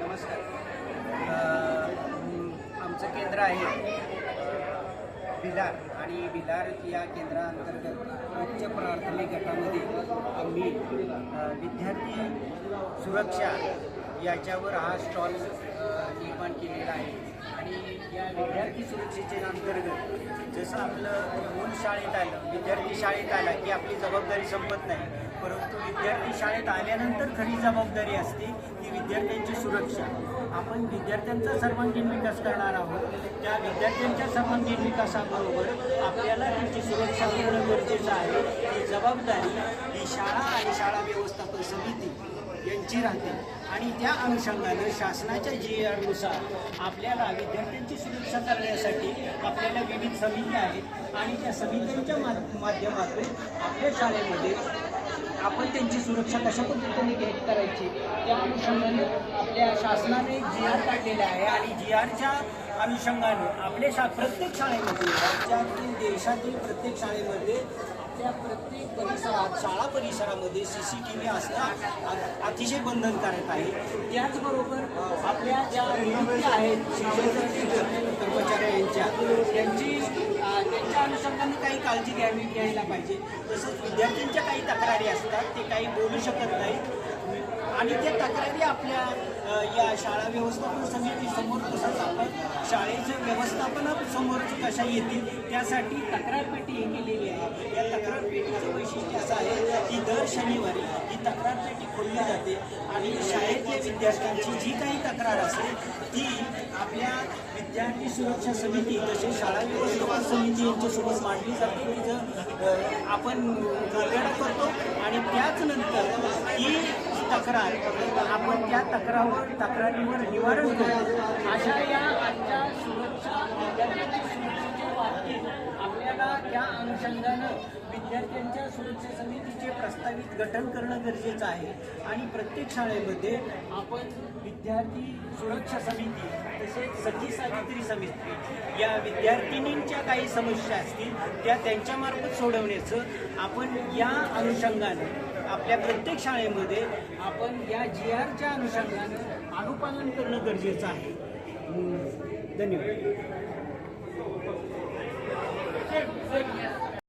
नमस्कार. आमचं केंद्र आहे भिलार आणि भिलार या केंद्राअंतर्गत उच्च प्राथमिक गटामध्ये आम्ही विद्यार्थी सुरक्षा याच्यावर हा स्टॉल निर्माण केलेला आहे. आणि या विद्यार्थी सुरक्षेच्या अंतर्गत जसं आपलं मूल शाळेत आलं विद्यार्थी शाळेत आला की आपली जबाबदारी संपत नाही. परंतु विद्यार्थी शाळेत आल्यानंतर खरी जबाबदारी असते ती विद्यार्थ्यांची सुरक्षा. आपण विद्यार्थ्यांचा सर्वांगीण विकास करणार आहोत. त्या विद्यार्थ्यांच्या सर्वांगीण विकासाबरोबर आपल्याला त्यांची सुरक्षा करणं गरजेचं आहे. ही जबाबदारी ही शाळा आणि शाळा व्यवस्थापन समिती यांची राहते. आणि त्या अनुषंगाने शासनाच्या जी आरनुसार आपल्याला विद्यार्थ्यांची सुरक्षा करण्यासाठी आपल्याला विविध समिती आहेत. आणि त्या समित्यांच्या मा माध्यमातून आपल्या शाळेमध्ये आपण त्यांची सुरक्षा कशा पद्धतीने घेत करायची त्या अनुषंगानं आपल्या शासनाने जी आर काढलेला आहे. आणि जी आरच्या अनुषंगानं आपल्या शा प्रत्येक शाळेमध्ये राज्यातील देशातील प्रत्येक शाळेमध्ये त्या प्रत्येक परिसरात शाळा परिसरामध्ये सी सी टी व्ही असणं अतिशय बंधनकारक आहे. त्याचबरोबर आपल्या ज्या नियुक्ती आहेत शिक्षण यांच्या त्यांची त्यांच्या अनुषंगाने काही काळजी घ्यावी घ्यायला पाहिजे. तसंच विद्यार्थ्यांच्या काही तक्रारी असतात ते काही बोलू शकत नाहीत. आणि त्या तक्रारी आपल्या या शाळा व्यवस्थापन समिती समोर तसंच आपण शाळेच्या व्यवस्थापनासमोर कशा येतील त्यासाठी तक्रार पेटी ही केलेली आहे. या तक्रार पेटीचं वैशिष्ट्य असं आहे की दर शनिवारी ही तक्रार पेटी खोलली जाते आणि शाळेतल्या विद्यार्थ्यांची जी काही तक्रार असते ती आपल्या विद्यार्थी सुरक्षा समिती तसेच शाळा व्यवस्थापन समिती यांच्यासोबत मांडली जाते. तिचं जर आपण गरगडा करतो आणि त्याच नंतर ही तक्रार आपण त्या तक्रार तक्रारीवर निवारण करू अशा या आजच्या सुरक्षा विद्यार्थ्यांच्या सुरक्षेच्या बाबतीत आपल्याला त्या अनुषंगानं विद्यार्थ्यांच्या सुरक्षा समितीचे प्रस्तावित गठन करणं गरजेचं आहे. आणि प्रत्येक शाळेमध्ये आपण विद्यार्थी सुरक्षा समिती तसेच सखी सावित्री समिती या विद्यार्थिनींच्या काही समस्या असतील त्या त्यांच्यामार्फत सोडवण्याचं आपण या अनुषंगानं आपल्या प्रत्येक शाळेमध्ये आपण या जी आरच्या अनुषंगानं अनुपालन करणं गरजेचं आहे. धन्यवाद. Thank you.